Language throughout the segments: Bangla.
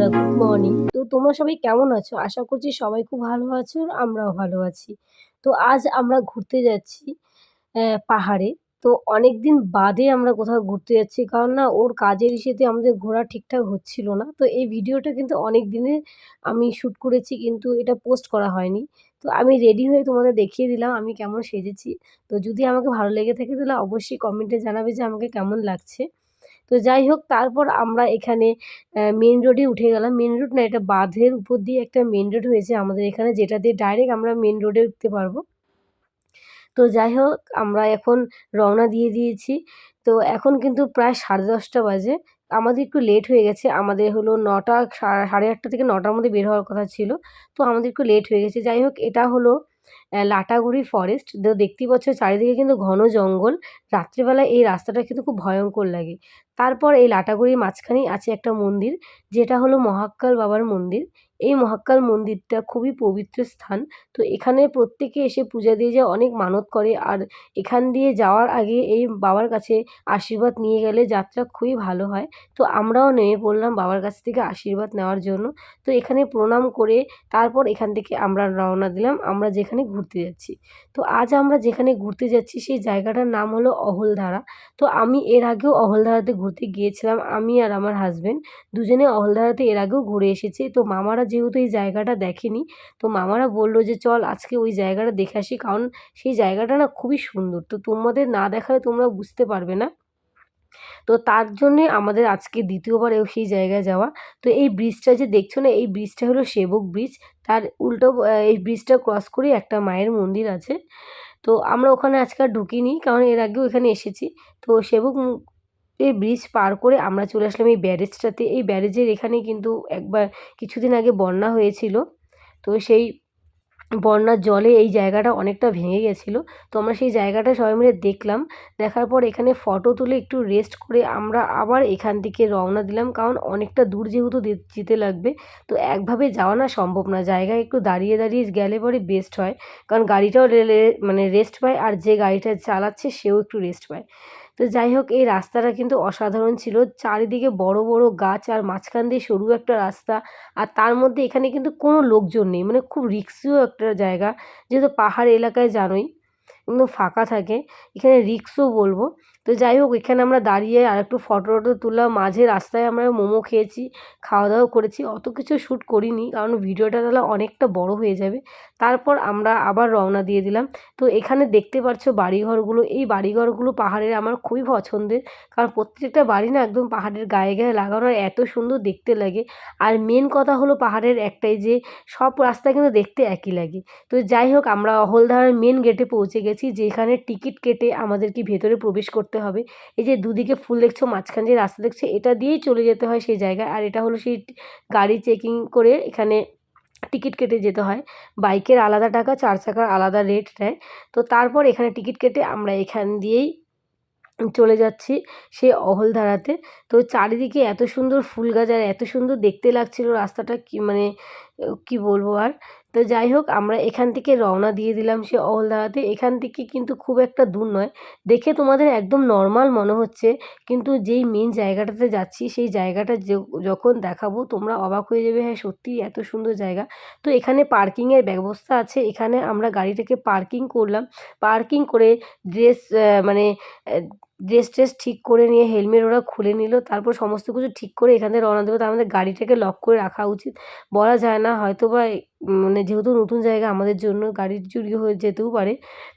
বন্ধুরা গুড মর্নিং তো তোমরা সবাই কেমন আছো? আশা করছি সবাই খুব ভালো আছো আমরাও ভালো আছি। তো আজ আমরা ঘুরতে যাচ্ছি পাহাড়ে। তো অনেক দিন বাদে আমরা কোথাও ঘুরতে যাচ্ছি, কারণ না ওর কাজের ইসেতে আমাদের ঘোরা ঠিকঠাক হচ্ছিল না। তো এই ভিডিওটা কিন্তু অনেক দিনের আমি শ্যুট করেছি, কিন্তু এটা পোস্ট করা হয়নি। তো আমি রেডি হয়ে তোমাদের দেখিয়ে দিলাম আমি কেমন সেজেছি। তো যদি আমাকে ভালো লেগে থাকে তাহলে অবশ্যই কমেন্টে জানাবে যে আমাকে কেমন লাগছে। তো যাই হোক, তারপর আমরা এখানে মেন রোডে উঠে গেলাম। মেন রোড না, এটা বাঁধের উপর দিয়ে একটা মেন রোড হয়েছে আমাদের এখানে, যেটা দিয়ে ডাইরেক্ট আমরা মেন রোডে উঠতে পারব। তো যাই হোক, আমরা এখন রওনা দিয়ে দিয়েছি। তো এখন কিন্তু প্রায় সাড়ে দশটা বাজে। আমাদের একটু লেট হয়ে গেছে। আমাদের হলো নটা, সাড়ে আটটা থেকে নটার মধ্যে বের হওয়ার কথা ছিল। তো আমাদের একটু লেট হয়ে গেছে। যাই হোক, এটা হলো লাটাগুড়ি ফরেস্ট তো দেখতেই পাচ্ছ চারিদিকে কিন্তু ঘন জঙ্গল। রাত্রিবেলা এই রাস্তাটা কিন্তু খুব ভয়ঙ্কর লাগে। তারপর এই লাটাগুড়ির মাঝখানেই আছে একটা মন্দির, যেটা হলো মহাকাল বাবার মন্দির। এই মহাকাল মন্দিরটা খুবই পবিত্র স্থান। তো এখানে প্রত্যেকে এসে পূজা দিয়ে যায়, অনেক মানত করে। আর এখান দিয়ে যাওয়ার আগে এই বাবার কাছে আশীর্বাদ নিয়ে গেলে যাত্রা খুবই ভালো হয়। তো আমরাও নেমে পড়লাম বাবার কাছ থেকে আশীর্বাদ নেওয়ার জন্য। তো এখানে প্রণাম করে তারপর এখান থেকে আমরা রওনা দিলাম, আমরা যেখানে ঘুরতে যাচ্ছি। তো আজ আমরা যেখানে ঘুরতে যাচ্ছি সেই জায়গাটার নাম হলো অহলধারা। তো আমি এর আগেও অহলধারাতে ঘুরতে গিয়েছিলাম, আমি আর আমার হাজব্যান্ড দুজনে অহলধারাতে এর আগেও ঘুরে এসেছি। তো মামারা যেহেতু এই জায়গাটা দেখেনি, তো মামারা বলল যে, চল আজকে ওই জায়গাটা দেখে আসি, কারণ সেই জায়গাটা না খুবই সুন্দর। তো তোমাদের না দেখালে তোমরা বুঝতে পারবে না। তো তার জন্যে আমাদের আজকে দ্বিতীয়বার সেই জায়গায় যাওয়া। তো এই ব্রিজটা যে দেখছ না, এই ব্রিজটা হলো সেবক ব্রিজ তার উল্টো এই ব্রিজটা ক্রস করেই একটা মায়ের মন্দির আছে। তো আমরা ওখানে আজকে আর ঢুকিনি, কারণ এর আগেও এখানে এসেছি। তো সেবক এই ব্রিজ পার করে আমরা চলে আসলাম এই ব্যারেজটাতে। এই ব্যারেজের এখানে কিন্তু একবার কিছুদিন আগে বন্যা হয়েছিল। তো সেই বন্যার জলে এই জায়গাটা অনেকটা ভেঙে গেছিল। তো আমরা সেই জায়গাটা সবাই মিলে দেখলাম। দেখার পর এখানে ফটো তুলে একটু রেস্ট করে আমরা আবার এখান থেকে রওনা দিলাম। কারণ অনেকটা দূর যেহেতু যেতে লাগবে। তো একভাবে যাওয়া না সম্ভব না। জায়গায় একটু দাঁড়িয়ে দাঁড়িয়ে গেলে পরে বেস্ট হয়। কারণ গাড়িটাও মানে রেস্ট পায়। আর যে গাড়িটা চালাচ্ছে সেও একটু রেস্ট পায়। তো যাই হোক, এই রাস্তাটা কিন্তু অসাধারণ ছিল। চারিদিকে বড় বড় গাছ আর মাঝখান দিয়ে সরু একটা রাস্তা। আর তার মধ্যে এখানে কিন্তু কোনো লোকজন নেই। মানে খুব রিক্সিও একটা জায়গা। যেহেতু পাহাড় এলাকায় জানোই। একদম ফাঁকা থাকে। এখানে রিক্সও বলব। তো যাই হোক, এখানে আমরা দাঁড়িয়ে আর একটু ফটো টটো তুললাম। মাঝে রাস্তায় আমরা মোমো খেয়েছি খাওয়া দাওয়া করেছি। অত কিছু শ্যুট করিনি, কারণ ভিডিওটা তাহলে অনেকটা বড় হয়ে যাবে। তারপর আমরা আবার রওনা দিয়ে দিলাম। তো এখানে দেখতে পাচ্ছ বাড়িঘরগুলো। এই বাড়িঘরগুলো পাহাড়ের আমার খুবই পছন্দের। কারণ প্রত্যেকটা বাড়ি না একদম পাহাড়ের গায়ে গায়ে লাগানো এত সুন্দর দেখতে লাগে। আর মেন কথা হলো পাহাড়ের একটাই যে, সব রাস্তা কিন্তু দেখতে একই লাগে। তো যাই হোক, আমরা অহলধারার মেন গেটে পৌঁছে গেছি। যেখানে টিকিট কেটে আমাদেরকে ভেতরে প্রবেশ করতে হবে। এই যে দুদিকে ফুল দেখছ, মাঝখান যে রাস্তা দেখছ, এটা দিয়েই চলে যেতে হয় সেই জায়গায়। আর এটা হলো সেই গাড়ি চেকিং করে এখানে টিকিট কেটে যেতে হয়। বাইকের আলাদা টাকা, চার চাকার আলাদা রেট নেয়। তো তারপর এখানে টিকিট কেটে আমরা এখান দিয়েই চলে যাচ্ছি সে অহলধারাতে। তো চারিদিকে এত সুন্দর ফুল গাছ আর এত সুন্দর দেখতে লাগছিল রাস্তাটা, কি মানে কি বলব আর? তো যাই হোক, আমরা এখান থেকে রওনা দিয়ে দিলাম সে অহলধারাতে এখান থেকে কিন্তু খুব একটা দূর নয়। দেখে তোমাদের একদম নর্মাল মনে হচ্ছে। কিন্তু যেই মেন জায়গাটাতে যাচ্ছি, সেই জায়গাটা যখন দেখাবো, তোমরা অবাক হয়ে যাবে হ্যাঁ সত্যিই এত সুন্দর জায়গা। তো এখানে পার্কিংয়ের ব্যবস্থা আছে। এখানে আমরা গাড়িটাকে পার্কিং করলাম। পার্কিং করে ড্রেস মানে ড্রেস ট্রেস ঠিক করে নিয়ে হেলমেট ওরা খুলে নিল, তারপর সমস্ত কিছু ঠিক করে এখান থেকে রওনা দেবো। তো আমাদের গাড়িটাকে লক করে রাখা উচিত। বলা যায় না হয়তো বা মানে যেহেতু নতুন জায়গা আমাদের জন্য গাড়ির চুরি হয়ে যেতেও পারে।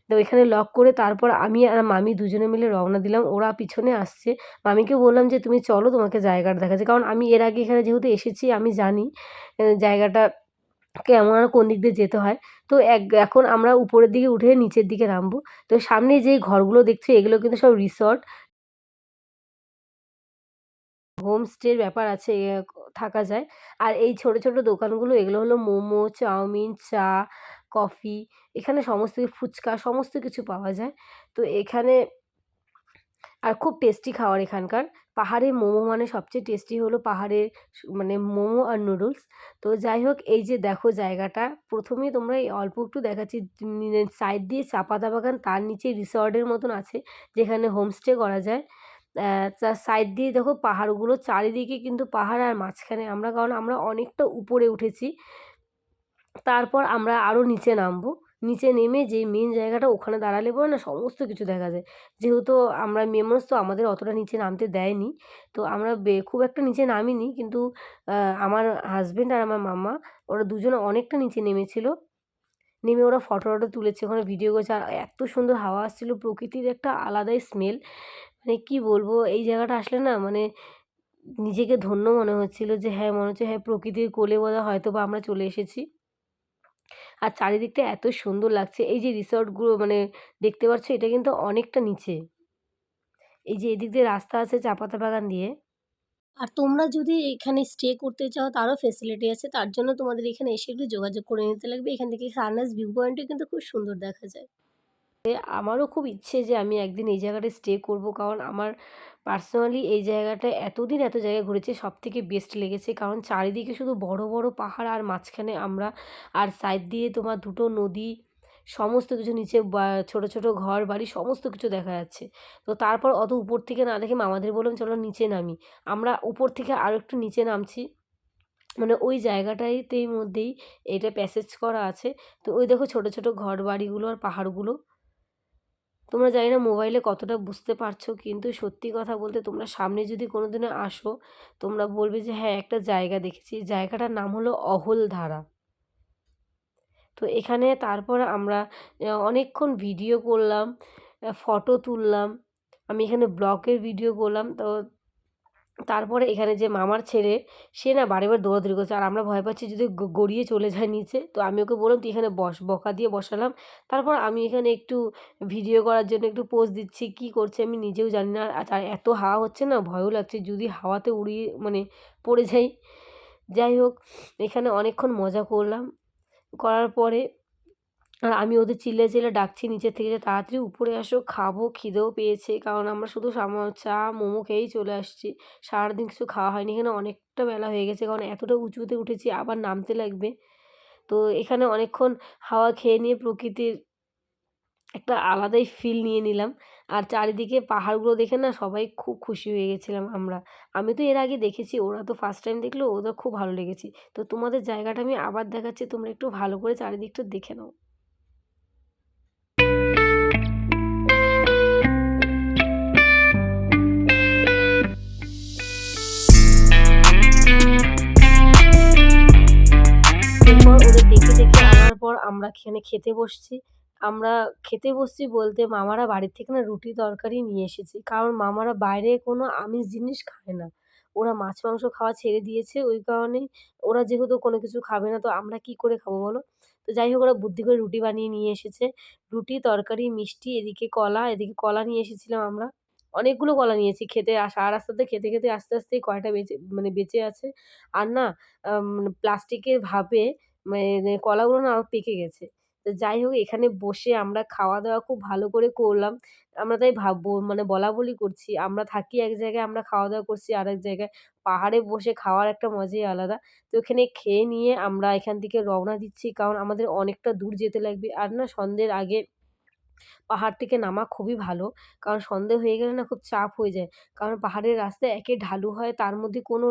তো এখানে লক করে তারপর আমি আর মামি দুজনে মিলে রওনা দিলাম। ওরা পিছনে আসছে। মামিকে বললাম যে, তুমি চলো, তোমাকে জায়গাটা দেখাচ্ছে। কারণ আমি এর আগে এখানে যেহেতু এসেছি, আমি জানি জায়গাটা কেমন আর কোন দিক দিয়ে যেতে হয়? তো এক, এখন আমরা উপরের দিকে উঠে নিচের দিকে নামবো। তো সামনে যে ঘরগুলো দেখছ, এগুলো কিন্তু সব রিসর্ট হোমস্টের ব্যাপার আছে থাকা যায়। আর এই ছোট ছোট দোকানগুলো, এগুলো হলো মোমো, চাউমিন, চা, কফি, এখানে সমস্ত ফুচকা, সমস্ত কিছু পাওয়া যায়। তো এখানে আর খুব টেস্টি খাওয়ার এখানকার। পাহাড়ে মোমো মানে সবচেয়ে টেস্টি হলো পাহাড়ের মানে মোমো আর নুডলস। তো যাই হোক, এই যে দেখো জায়গাটা, প্রথমেই তোমরা এই অল্প একটু দেখাচ্ছি সাইড দিয়ে চা পাতা বাগান, তার নিচে রিসর্টের মতন আছে, যেখানে হোমস্টে করা যায়। তার সাইড দিয়ে দেখো পাহাড়গুলো, চারিদিকে কিন্তু পাহাড় আর মাঝখানে আমরা, কারণ আমরা অনেকটা উপরে উঠেছি। তারপর আমরা আরও নিচে নামবো। নিচে নেমে যেই মেন জায়গাটা ওখানে দাঁড়ালে পরে না সমস্ত কিছু দেখা যায়। যেহেতু আমরা মেয়ে মানুষ তো আমাদের অতটা নিচে নামতে দেয়নি, তো আমরা খুব একটা নিচে নামিনি কিন্তু আমার হাজব্যান্ড আর আমার মাম্মা ওরা দুজনে অনেকটা নিচে নেমেছিল। নেমে ওরা ফটো টটো তুলেছে, ওখানে ভিডিও করেছে আর এত সুন্দর হাওয়া আসছিল, প্রকৃতির একটা আলাদাই স্মেল মানে কী বলব, এই জায়গাটা আসলে না মানে নিজেকে ধন্য মনে হচ্ছিল যে হ্যাঁ মনে হচ্ছে হ্যাঁ প্রকৃতির কোলে বোধহয় হয়তো বা আমরা চলে এসেছি। আর চারিদিকটা এত সুন্দর লাগছে। এই যে রিসর্টগুলো মানে দেখতে পাচ্ছ এটা কিন্তু অনেকটা নিচে। এই যে এদিক দিয়ে রাস্তা আছে চা পাতা বাগান দিয়ে। আর তোমরা যদি এখানে স্টে করতে চাও তারও ফেসিলিটি আছে। তার জন্য তোমাদের এখানে এসে একটু যোগাযোগ করে নিতে লাগবে। এখান থেকে সানরাইজ ভিউ পয়েন্টও কিন্তু খুব সুন্দর দেখা যায়। আমারও খুব ইচ্ছে যে আমি একদিন এই জায়গাটায় স্টে করব। কারণ আমার পার্সোনালি এই জায়গাটায় এতদিন এত জায়গায় ঘুরেছি সব থেকে বেস্ট লেগেছে। কারণ চারিদিকে শুধু বড় বড় পাহাড় আর মাঝখানে আমরা আর সাইড দিয়ে তোমার দুটো নদী, সমস্ত কিছু নিচে ছোট ছোট ঘর, বাড়ি, সমস্ত কিছু দেখা যাচ্ছে। তো তারপর অত উপর থেকে না দেখে মামাদের বললাম, চলো নিচে নামি। আমরা উপর থেকে আরও একটু নিচে নামছি। মানে ওই জায়গাটাইতেই মধ্যেই এটা প্যাসেজ করা আছে। তো ওই দেখো ছোট ছোট ঘর, বাড়িগুলো আর পাহাড়গুলো। তোমরা জানি না মোবাইলে কতটা বুঝতে পারছ, কিন্তু সত্যি কথা বলতে তোমরা সামনে যদি কোনো দিনে আসো, তোমরা বলবে যে হ্যাঁ একটা জায়গা দেখেছি। জায়গাটার নাম হলো অহলধারা তো এখানে তারপর আমরা অনেকক্ষণ ভিডিও করলাম ফটো তুললাম। আমি এখানে ব্লগের ভিডিও করলাম। তো তারপরে এখানে যে মামার ছেলে, সে না বারে বার দৌড়াদৌড়ি করছে। আর আমরা ভয় পাচ্ছি যদি গড়িয়ে চলে যায় নিচে। তো আমি ওকে বললাম, তুই এখানে বস, বকা দিয়ে বসালাম। তারপর আমি এখানে একটু ভিডিও করার জন্য একটু পোজ দিচ্ছি, কি করছে আমি নিজেও জানি না। আর এত হাওয়া হচ্ছে না, ভয়ও লাগছে যদি হাওয়াতে উড়িয়ে মানে পড়ে যাই। যাই হোক, এখানে অনেকক্ষণ মজা করলাম। করার পরে আর আমি ওদের চিল্লে চিল্লে ডাকছি নিচের থেকে যে তাড়াতাড়ি উপরে আসো, খাব, খিদেও পেয়েছে। কারণ আমরা শুধু চা, মোমো খেয়েই চলে আসছি। সারাদিন কিছু খাওয়া হয়নি এখানে, অনেকটা বেলা হয়ে গেছে। কারণ এতটা উঁচুতে উঠেছি, আবার নামতে লাগবে। তো এখানে অনেকক্ষণ হাওয়া খেয়ে নিয়ে প্রকৃতির একটা আলাদাই ফিল নিয়ে নিলাম। আর চারিদিকে পাহাড়গুলো দেখে না সবাই খুব খুশি হয়ে গেছিলাম আমরা। আমি তো এর আগে দেখেছি, ওরা তো ফার্স্ট টাইম দেখল, ওদের খুব ভালো লেগেছে। তো তোমাদের জায়গাটা আমি আবার দেখাচ্ছি, তোমরা একটু ভালো করে চারিদিকটা দেখে নাও। এখানে খেতে বসছি। আমরা খেতে বসছি বলতে মামারা বাড়ির থেকে না রুটি তরকারি নিয়ে এসেছে। কারণ মামারা বাইরে কোনো আমিষ জিনিস খায় না। ওরা মাছ, মাংস খাওয়া ছেড়ে দিয়েছে ওই কারণেই ওরা যেহেতু কোনো কিছু খাবে না তো আমরা কি করে খাব বলো? তো যাই হোক ওরা বুদ্ধি করে রুটি বানিয়ে নিয়ে এসেছে। রুটি, তরকারি, মিষ্টি, এদিকে কলা এদিকে কলা নিয়ে এসেছিলাম আমরা। অনেকগুলো কলা নিয়েছি খেতে। সারা রাস্তাতে খেতে খেতে আস্তে আস্তে কয়টা বেঁচে মানে বেঁচে আছে। আর না প্লাস্টিকের ভাবে মানে কলাগুলো না আরও পেকে গেছে। তো যাই হোক, এখানে বসে আমরা খাওয়া দাওয়া খুব ভালো করে করলাম। আমরা তাই ভাববো মানে বলা বলি করছি, আমরা থাকি এক জায়গায়, আমরা খাওয়া দাওয়া করছি আর এক জায়গায়। পাহাড়ে বসে খাওয়ার একটা মজাই আলাদা। তো এখানে খেয়ে নিয়ে আমরা এখান থেকে রওনা দিচ্ছি, কারণ আমাদের অনেকটা দূর যেতে লাগবে। আর না সন্ধ্যের আগে পাহাড় থেকে নামা খুবই ভালো। কারণ সন্ধে হয়ে গেলে না খুব চাপ হয়ে যায়। কারণ পাহাড়ের রাস্তা একে ঢালু হয় তার মধ্যে কোনো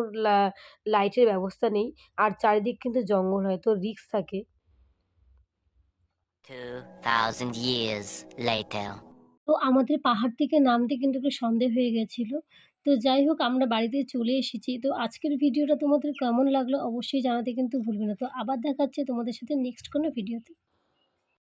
লাইটের ব্যবস্থা নেই। আর চারিদিক কিন্তু জঙ্গল হয় তো রিক্স থাকে। 2000 years later. তো আমাদের পাহাড় থেকে নামতে কিন্তু একটু সন্দেহ হয়ে গেছিল। তো যাই হোক আমরা বাড়িতে চলে এসেছি। তো আজকের ভিডিওটা তোমাদের কেমন লাগল অবশ্যই জানাতে কিন্তু ভুলবে না। তো আবার দেখাচ্ছে তোমাদের সাথে নেক্সট কোনো ভিডিওতে।